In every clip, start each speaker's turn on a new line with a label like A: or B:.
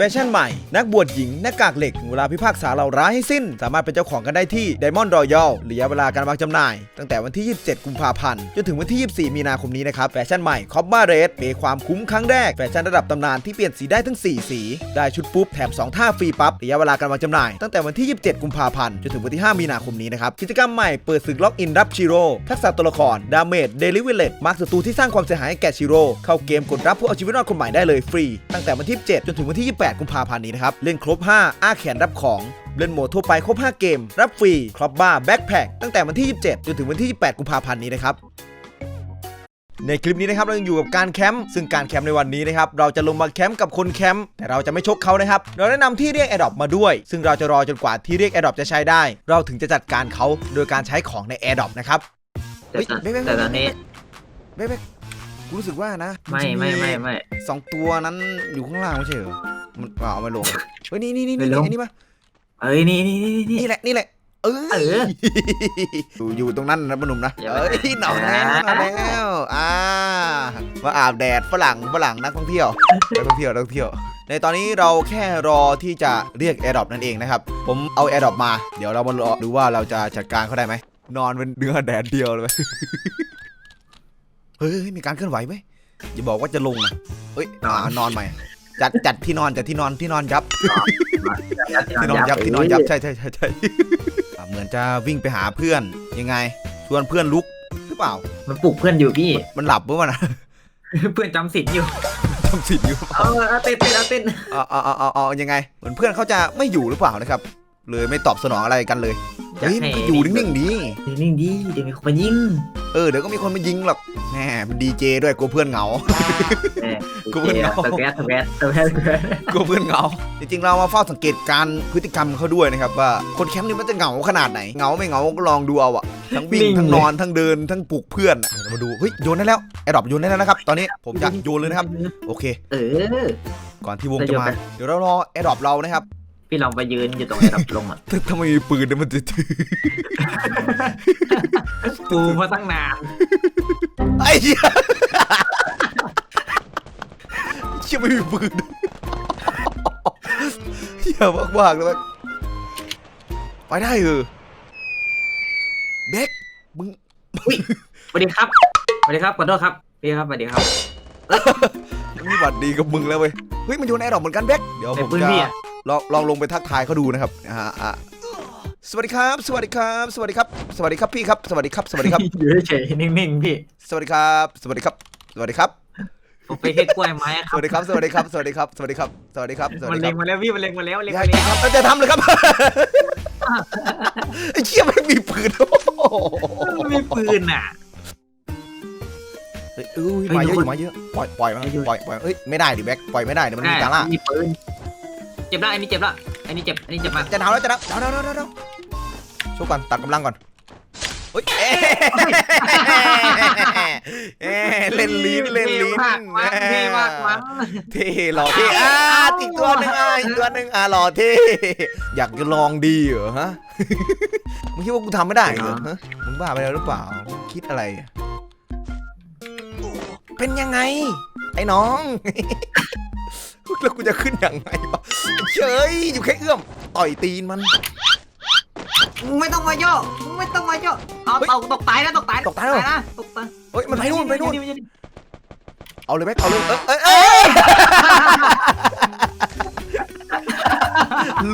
A: แฟชั่นใหม่ นักบวชหญิงหน้ากากเหล็กเวลาพิพากษาเราร้ายให้สิ้น สามารถเป็นเจ้าของกันได้ที่ Diamond Royal ระยะเวลาการวางจำหน่าย ตั้งแต่วันที่ 27 กุมภาพันธ์ จนถึงวันที่ 24 มีนาคมนี้นะครับ แฟชั่นใหม่ c o p บ้าเรสเปย์ความคุ้มครั้งแรก แฟชั่นระดับตำนานที่เปลี่ยนสีได้ทั้ง 4 สี ได้ชุดปุ๊บแถม 2 ท่าฟรีปั๊บ ระยะเวลาการวางจำหน่าย ตั้งแต่วันที่ 27 กุมภาพันธ์ จนถึงวันที่ 5 มีนาคมนี้นะครับ กิจกรรมใหม่เปิดศึกล็อกอินรับชิโร่ ทักษะตัวละคร ดาเมจ เดลิเวเลตมาร์คศัตรูที่สร้างความเสียหายให้แก่ชิโร่ เข้าเกมกดรับผู้เอาชีวิตรอดคนใหม่ได้เลยฟรี ตั้งแต่วันที่ 7 จนถึงวันที่ 28กุมภาพันธ์นี้นะครับ เล่นครบ 5 อ้าแขนรับของ เล่นโหมดทั่วไปครบ 5 เกม รับฟรี ครอบบ้า แบ็คแพคตั้งแต่วันที่ 27 จนถึงวันที่ 28 กุมภาพันธ์นี้นะครับในคลิปนี้นะครับเรายังอยู่กับการแคมป์ซึ่งการแคมป์ในวันนี้นะครับเราจะลงมาแคมป์กับคนแคมป์แต่เราจะไม่ชกเขานะครับเราแนะนำที่เรียกแอดดอปมาด้วย ซึ่งเราจะรอจนกว่าที่เรียกแอดดอปจะใช้ได้ เราถึงจะจัดการเขาโดยการใช้ของในแอดดอปนะครับ
B: แต่
A: เฮ้ย
B: ตอน
A: ไม่ไม่ไม่
B: แต่ตอนนี้
A: เบ๊กเบ๊กกูรู้สึกว่านะ
B: ไม่
A: นจะ
B: ไม่ไม่ไม่
A: สองตัวนั้นอยู่ข้างล่างไม่ใช่เหรอ มันเอาเอามาลงเฮ้ยนี่นี่นี่
B: ไม่
A: นี่
B: ลง
A: อันนี่ปะ
B: เอ้ยนี่นี่นี่นี่
A: นี่แหละนี่แหละเออ
B: เออ
A: อยู่อยู่ตรงนั้นนะปะหนุ่มนะ
B: อย่าไป
A: เอ้ยหนาวแล้วหนาวแล้วอ่ามาอาบแดดฝรั่งฝรั่งนักท่องเที่ยวนักท่องเที่ยวนักท่องเที่ยว ในตอนนี้เราแค่รอที่จะเรียกแอร์ดรอปนั่นเองนะครับ ผมเอาแอร์ดรอปมา เดี๋ยวเรามารอดูว่าเราจะจัดการเขาได้ไหมนอนเป็นเนื้อแดดเดียวเลยไหม เฮ้ยมีการเคลื่อนไหวไหมอย่าบอกว่าจะลงนะเฮ้ยอ่านอนใหม่ จัดจัดที่นอนจัดที่นอนที่นอนยับที่นอนยับที่นอนยับใช่ใช่ใช่ใช่อะเหมือนจะวิ่งไปหาเพื่อนยังไง ชวนเพื่อนลุกหรือเปล่า
B: มันปลุกเพื่อนอยู่พี่
A: มันหลับปะวะนะ
B: เพื่อนจำสินอยู่
A: ทำสิทธิ์อยู่เปล่า
B: เอาเอาเต้นเต้นเอาเต้น
A: เอาเอาเอาเอาเอายังไง เหมือนเพื่อนเขาจะไม่อยู่หรือเปล่านะครับ เลยไม่ตอบสนองอะไรกันเลยเฮ้ยมันก็อยู่นิ่งๆดี
B: นิ่งๆดีเดี๋ยวมีคนมายิง
A: เออเดี๋ยวก็มีคนมายิงหรอกแหมเป็นดีเจด้วยกลัวเพื่อนเหงา
B: แหม
A: กูเพิ่งเอา
B: ตะแกสตะแกสตะแกสตะแกส
A: กลัวเพื่อนเหงา จริงๆเรามาเฝ้าสังเกตการพฤติกรรมเขาด้วยนะครับว่าคนแคมป์นี่มันจะเหงาขนาดไหนเหงาไม่เหงาก็ลองดูเอาอะทั้งวิ่งทั้งนอนทั้งเดินทั้งปลุกเพื่อนอะเดี๋ยวมาดูเฮ้ยโยนได้แล้วไอ้ดรอปโยนได้แล้วนะครับตอนนี้ผมจะโยนเลยนะครับโอเค
B: เออ
A: ก่อนที่วง
B: จะ
A: จะ
B: โยน
A: มา
B: ไป
A: เดี๋ยวเรารอไอ้ดรอปเรานะครับ
B: พี่ลองไปยืนอยู่ตรงไอ้ดับลงอะ
A: ถ้าถ้าไม่มีปืนเนี่ยมันจะถือ
B: ปูมาตั้งนาน
A: ไอ้เหี้ยเชี่ยไม่มีปืนเชี่ยมากๆเลยไปได้เออเบ็กมึง
B: สวัสดีครับสวัสดีครับขอโทษครับพี่ครับสวัสดีครับ
A: มีหวัดดีกับมึงแล้วเว้ยเฮ้ยมันโยนแอร์ดรอปเหมือนกันเบ็กเดี๋ยว
B: ใน
A: ผม
B: พื้น
A: จะ
B: ที่อะ
A: ลองลองลงไปทักทายเขาดูนะครับอ่าอ่าสวัสดีครับ สวัสดีครับ สวัสดีครับ สวัสดีครับพี่ครับ สวัสดีครับ สวัสดีครับ
B: อยู่เฉยๆนิ่งๆพี่
A: สวัสดีครับ สวัสดีครับ สวัสดีครับ
B: ผมไปเฮ็ดกล้วยไม้ค
A: ส
B: รับ
A: วัสดีครับ สวัสดีครับ สวัสดีครับ สวัสดีครับ สวัสดีครับ สวัส
B: มัน
A: ดีค
B: เล็
A: รั
B: ง
A: บ
B: มาแล้วพี่มันเล็งมาแล้วเล็ง
A: อย่า
B: มา
A: จริ
B: แล้
A: ง
B: ว
A: ครับจะทำเลยครับไอ้เชี่ยไม่มีปืนโอ้โห
B: มันมีปืนอะ
A: เฮ้ยอุ้ยมาเยอะอยู่มาเยอะปล่อยปล่อยมาปล่อยปล่อยเฮ้ยไม่ได้ดิแบ็คปล่อยไม่ได้เดี๋ยวมันมีการล่า
B: มีปืน เจ็บละอันนี้เจ็บละอันนี้เจ็บอันนี้เจ็บมาก
A: จะหนาวแล้วจะหนาวหนาวหนาวหนาวหนาวช่วยก่อนตัดกำลังก่อนเฮ้ยเอ๊ะเอ๊ะเล่นลิ้นเล่นลิ้น
B: มากมั้งเท่มากมั้ง
A: เท่หล่อเท่อะอีกตัวหนึ่งอะอีกตัวหนึ่งอะหล่อเท่อยากจะลองดีเหรอฮะมึงคิดว่ากูทำไม่ได้เหรอฮะมึงบ้าไปแล้วหรือเปล่ามึงคิดอะไรอะเป็นยังไง ไอ้น้อง แล้วกูจะขึ้นยังไงวะเฉยอยู่แค่เอื้อม ต่อยตีนมัน
B: ไม่ต้องมาโยกไม่ต้องมาโยกเอา
A: เฮ้ย
B: ตกตกตายนะตกตาย
A: ตกตายเหรอ
B: นะตกตาย
A: เฮ้ย มันไปนู่นไปนู่น
B: ม่ใช่ม่ใช่
A: เอาเลยแม็กเอาเลยเอ้ยเอ้ยเอ้ย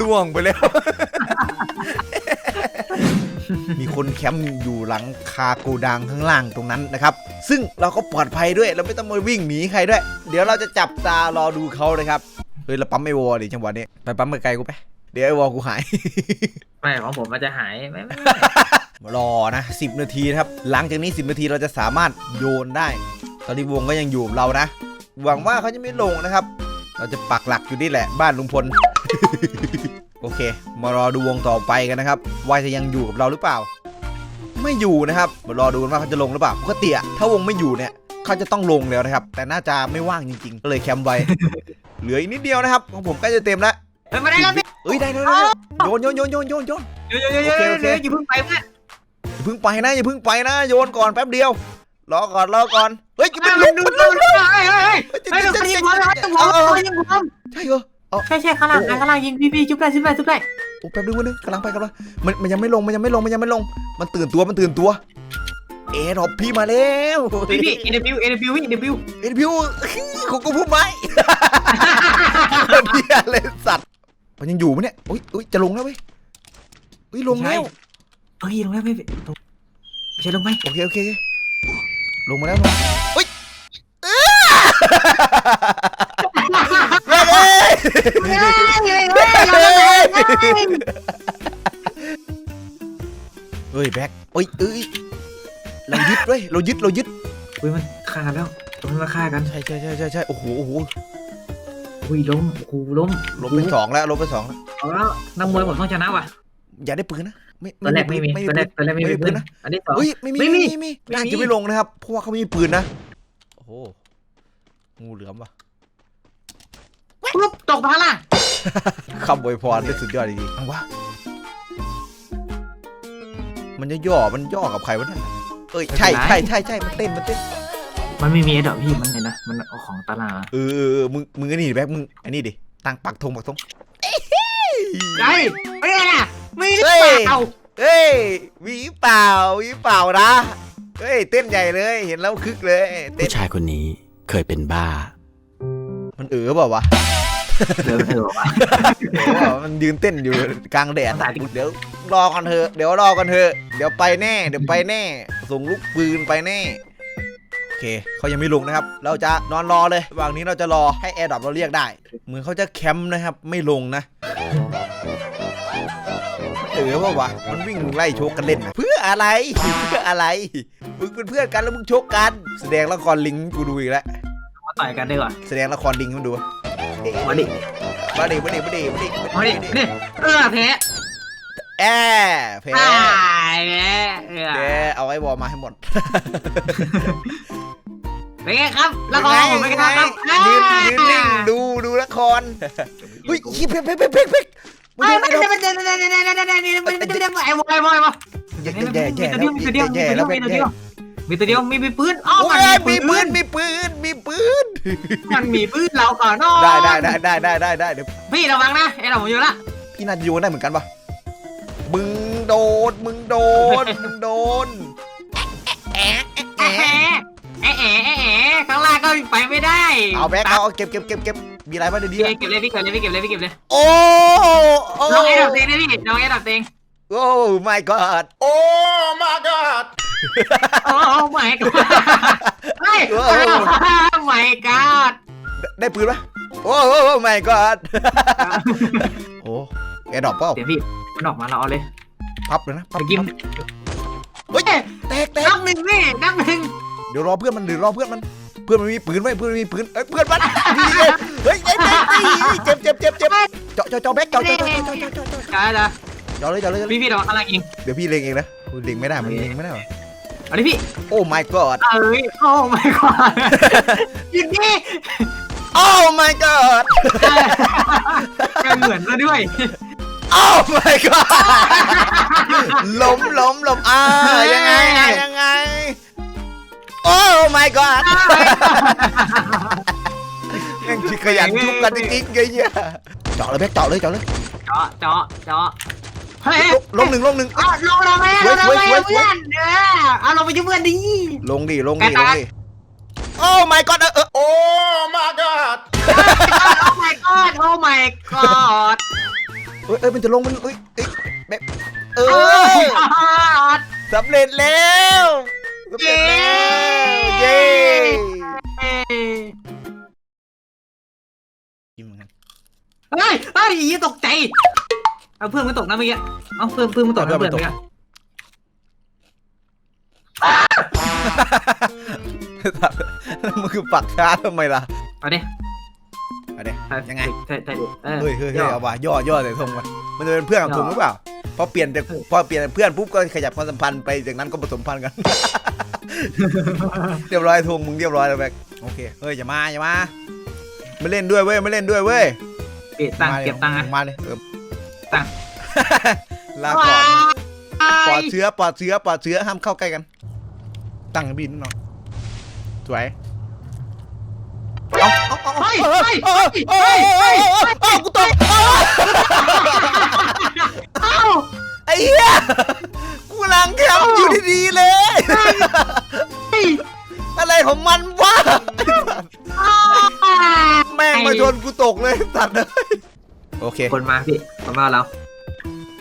A: ล่วงไปแล้ว มีคนแคมป์อยู่หลังคาโกดังข้างล่างตรงนั้นนะครับ ซึ่งเราก็ปลอดภัยด้วยเราไม่ต้องมาวิ่งหนีใครด้วย เดี๋ยวเราจะจับตารอดูเขาเลยครับเฮ้ยเราปั๊มไอวอลดิจังหวะนี้ไปปั๊มไกลๆกูไปเดี๋ยวไอวอลกูหาย
B: ไม่ของผมมันจะหายไม่ไม่
A: รอนะ 10 นาทีนะครับ หลังจากนี้ 10 นาทีเราจะสามารถโยนได้ ตอนนี้วงก็ยังอยู่กับเรานะ หวังว่าเขาจะไม่ลงนะครับ เราจะปักหลักอยู่นี่แหละ บ้านลุงพล โอเค มารอดูวงต่อไปกันนะครับ ว่าจะยังอยู่กับเราหรือเปล่า ไม่อยู่นะครับมารอดูกันว่าเขาจะลงหรือเปล่าปกติอะถ้าวงไม่อยู่เนี่ยเขาจะต้องลงแล้วนะครับ แต่น่าจะไม่ว่างจริงๆก็เลยแคมป์ไว้ เหลืออีกนิดเดียวนะครับของผมใกล้จะเต็มแล้ว
B: เฮ้ยไม่ได้แล้วพี่
A: เอ้ยได้แล้วได้แล้วโยนโยนโยนโยนโยนโยน
B: เดี๋ยวเดี๋ยวเดี๋ยว
A: โอเคโอเค
B: เดี๋ยวอย่าเพิ่งไปแม่
A: อย่าเพิ่งไปนะอย่าเพิ่งไปนะโยนก่อนแป๊บเดียวรอก่อนรอก่อนเฮ้ย
B: มั
A: มันน
B: ดู
A: ลุก
B: ดู
A: มันลุก
B: ดูเฮ้ยเฮ้ยเฮ้ยเฮ้ยเรายิงบอลเรายิงบอลเรายิงบอล
A: ใช่เหรอ
B: ใช่ใช่ข้างล่างข้างล่างยิงพี่พี่จุ๊บได้จุ๊บได้จุ๊บได้
A: โอ้แป๊บนึงแป๊บนึงกำลังไปกำลังมันมันยังไม่ลงมันยังไม่ลงมันยังไม่ลง มันตื่นตัวมันตื่นตัวเอรอบพี่มาแล้ว
B: พี่พี่เอ็นบิวเอ็นบิวเอ็นบิว
A: เอ็นพิวของกูพูดไหมเนียเลยสัตว์มันยังอยู่ไหมเนี่ยอุ้ยอุ้ยจะลงแล้วเว้ยอุ้ยลงแล้ว
B: เฮ้ยลงแล้วพี่พี่ลงไม่ใช่ลงไหม
A: โอเคโอเคลงมาแล้วลงอุ้ย เว้ยเรายึดเรายึด
B: อุ้ยมันฆ่ากันแล้วตรงนั้นมาฆ่ากัน
A: ใช่ใช่ใช่ใช่ใช่โอ้โหโอ้โห
B: อุ้ยล้มโอ้โหล้ม
A: ลบไปสองแล้วลบไปสองแล้ว
B: เอาแล้วนักมวยผมต้องชนะว่ะ
A: อย่าได้ปืนนะไม่
B: ตอนแรกไม่มี
A: ไม่
B: ตอนแร
A: ปื
B: กตอนแรกไม่มี
A: ไม่มี
B: ปื
A: ปื
B: น
A: นนะ
B: อันที่สอง
A: เฮ้ยไม่มี
B: ไม่
A: ไม่
B: มี
A: มีไม่มี
B: ไม่มี
A: น่าจะไม่ลงนะครับเพราะว่าเขาไม่มีปืนนะโอ้โหงูเหลือมว่ะ
B: ปุ๊บตกมาล่ะ
A: คำอวยพรได้สุดยอดจริงๆเอาวะมันจะย่อมันย่อกับใครวะนั่นน่ะ เอ้ยใช่ใช่ใช่ใช่มันเต้นมันเต้น
B: มันไม่มีไอ้ดอกพี่มันเห็นนะมันเอาของตลาด
A: เออเออเออมึงมึงไอ้นี่ดิแบ๊กมึงไอ้นี่ดิตั้งปักธงปักธง
B: ไอ้ไม่ได้น่ะไม่ได้
A: เฮ้ย
B: เปล่า
A: เฮ้ยมีเปล่ามีเปล่านะเฮ้ยเต้นใหญ่เลยเห็นแล้วคึกเลยเต้น
C: ผู้ชายคนนี้เคยเป็นบ้า
A: มันเออเปล่าวะ
B: เดินเถอะวะ
A: ว่ามันยืนเต้นอยู่กลางแดด
B: ภาษาอังกฤษ
A: เดี๋ยวรอก่อนเถอะเดี๋ยวรอก่อนเถอะเดี๋ยวไปแน่เดี๋ยวไปแน่ ส่งลูกปืนไปแน่โอเคเขายังไม่ลงนะครับ เราจะนอนรอเลยระหว่างนี้เราจะรอให้แอร์ดรอปเราเรียกได้ เหมือนเขาจะแคมป์นะครับ ไม่ลงนะเออว่าวะมันวิ่งไล่โชกกันเล่นนะเพื่ออะไรเพื่ออะไรมึงเป็นเพื่อนกันแล้วมึงโชกกัน แสดงละครลิงกูดูอีกแล้ว
B: มาต่อยกันดีกว่า
A: แสดงละครลิงให้มันดู
B: มาดิ
A: มาดิมาดิมาดิมาดิ
B: มาดินี่เออแพ้
A: แอบแพ้
B: ตายแพ้เออ
A: เอาไอ้บอลมาให้หมด
B: เป็นไงครับละครผมเป็นไงครับ
A: ยืนยืนนิ่งดูดูละครเฮ้ยเพ่งเพ่งเพ่งเพ่งเพ่งมึง
B: ไม่
A: โดน
B: ไม่
A: ไอ้ดอก
B: ไม่ไม่ไม่ไม่ไม่ไม่ไม่ไม่ไม่ไม่ไม่ไอ้บอยบอยบอย
A: แย่แย่แย่
B: มีตัวเดียวมีตัวเดียว
A: แย่แล้ว
B: มี
A: แย่
B: ตัวเดี
A: แย่
B: ยวมี ตัวเดียวมีมีปืนอ้อ
A: โอ้
B: มัน
A: ยมี
B: มี
A: ปื
B: ปื
A: น
B: น
A: มีปืนมีปืน
B: มันมีปืนเราก่อนเนาะ
A: ได้ได้ได้ได้ได้ได้ได้เดี๋ยว
B: พี่ระวังนะไอ้เราผมอยู่ละ
A: พี่น่าจะโยนได้เหมือนกันปะมึงโดนมึงโดนมึงโดนแอะแอะ
B: แอะ
A: แอะ
B: แอะแอะแอะข้างล่างก็ไปไม่ได้
A: เอาแบ็คเอาเอาเก็บเก็บเก็บเก็บมีอะไรบ้างดี
B: พี่เก็บเลยพี่เก็บเลยพี่เก็บเลยพี่เก็บเลย
A: โอ้โอ้
B: ลองไอ้ดับเตงนะพี่ลองไอ้ดับเตง
A: โอ้ my god
B: โอ้ my god เฮ้ย
A: โอ้
B: โอ้ my god
A: ได้ปืนปะโอ้โอ้ my god โอ้แอร์ดรอปเปล่า
B: เดี๋ยวพี่มันออกมาเราเอาเลย
A: พับเลยนะพับ
B: ตะกิม
A: เฮ้ยแตกแตก
B: นับหนึ่งพี่นับหนึ่ง
A: เดี๋ยวรอเพื่อนมันเดี๋ยวรอเพื่อนมัน เพื่อนมันมีปืนไว้เพื่อนมันมีปืนเอ้ยเพื่อนมันนี่ไงเฮ้ยเฮ้ยเฮ้ยเฮ้ยเจ็บเจ็บเจ็บเจ็บเจาะเจาะเจาะแบ็คเจาะเจาะเจาะเจาะเจาะเจาะเจาะ
B: จ้าจ้า
A: เจาะเลยเจาะเลยเจาะเลย
B: พี่พี่ระวังข้างล่างยิง
A: เดี๋ยวพี่เล็งเองนะกูเล็งไม่ได้มันเล็งไม่ได้หรอ
B: เอาดิพี่
A: โอ้ my god
B: เอ้ยโอ้ my god ยิงดิ
A: โอ้ my god
B: แกเหมือนซะด้วย
A: โอ้ my god ล้มล้มล้มอ่ายังไงอะยังไง โอ้ my god แม่งขยันทุบกันจริงๆไงเนี่ยเจาะเลยแบ็คเจาะเลยเจาะเลย
B: เจาะเจาะเจาะ เฮ้ย
A: ลงหนึ่งลงหนึ่ง
B: เอาลงลงไปลงลงไป
A: สวยสวยสวย
B: เพื่อนเออเอาลงไปยุ่งเพื่อนดิ
A: ลงดิลงดิลงดิโอ้ my god เออเออโอ้ my god
B: โอ้ my god โอ้ my god
A: เอ้ยเอ้ยมันจะลงมันเอ้ยเอ้ยแบบเอ
B: โอ้
A: อ
B: my god
A: สำเร็จแล้วสำเร็จแล้วเย้
B: เอ้ย
A: ยิ้มเหมือนกัน
B: เฮ้ยเฮ้ยยี่ตกใจ เอาเพื่อนมันตกนะเมื่อกี้เอาเพื่อนเพื่อนมันตกนะเพื่อนเมื่อกี้
A: แล้วมึงคือปักช้าทำไมล่ะ
B: เอาดิ
A: เอาดิยังไง
B: ใช่ใช่ดิออ
A: เฮ้ยเฮ้ยเฮ้ยเอาว่ะย่อย่อใส่ธงมันมันจะเป็นเพื่อนกับธงหรือเปล่าพอเปลี่ยนจากพอเปลี่ยนเป็นเพื่อนปุ๊บก็ขยับความสัมพันธ์ไปจากนั้นก็ผสมพันธุ์กัน เรียบร้อยธงมึงเรียบร้อยแล้วแบ็คโอเคเฮ้ยอย่ามาอย่ามาไม่เล่นด้วยเว้ยไม่เล่นด้วยเว้ย
B: เก็บตังค์
A: มาลย
B: เก็บตังค์อะ
A: มาเลยเออ
B: ตังค์
A: ลาก่อนปลอด
B: ว้าย
A: เชื้อปลอดเชื้อปลอดเชื้อห้ามเข้าใกล้กัน ตั้งให้บินหน่อยสวยเอาเอาเอา
B: เฮ้ย
A: เอา
B: เฮ้ย
A: เอาโอ้ยโอ้ยโอ้ยโอ้ยกูตกโอ้ย
B: เอ้า
A: ไอ้เหี้ยกูกำลังแคมป์อยู่ดีๆเลย
B: เฮ้ย
A: อะไรของมันวะ
B: อ้าว
A: แม่งมาชนกูตกเลยสัตว์เลย โอเค
B: คนมาพี่คนมาเรา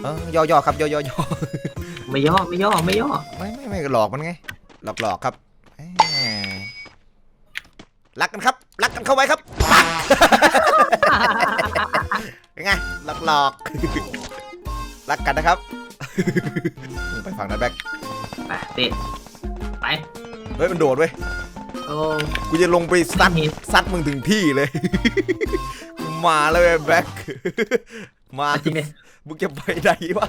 A: เออย่อๆครับย่อๆ
B: ไม่ย่อไม่ย่อไม่ย่อ
A: ไม่ไม่ไม่หลอกมันไงหลอกหลอกครับแหมรักกันครับ รักกันเข้าไว้ครับปักเป็นไงหลอกหลอกรักกันนะครับไปฝั่งนั้นแบ็ค
B: ไปเตะไป
A: เฮ้ยมันโดดเว้ย
B: โอ้
A: กูจะลงไปซัด
B: ไม่เห็น
A: ซัดมึงถึงที่เลย มาเลยเว้ยแบ็คมา
B: จริงเลย
A: มึงจะไปไหนวะ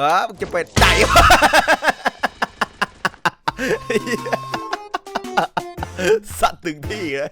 A: ฮะมึงจะไปไหนวะสัตว์ถึงที่เลย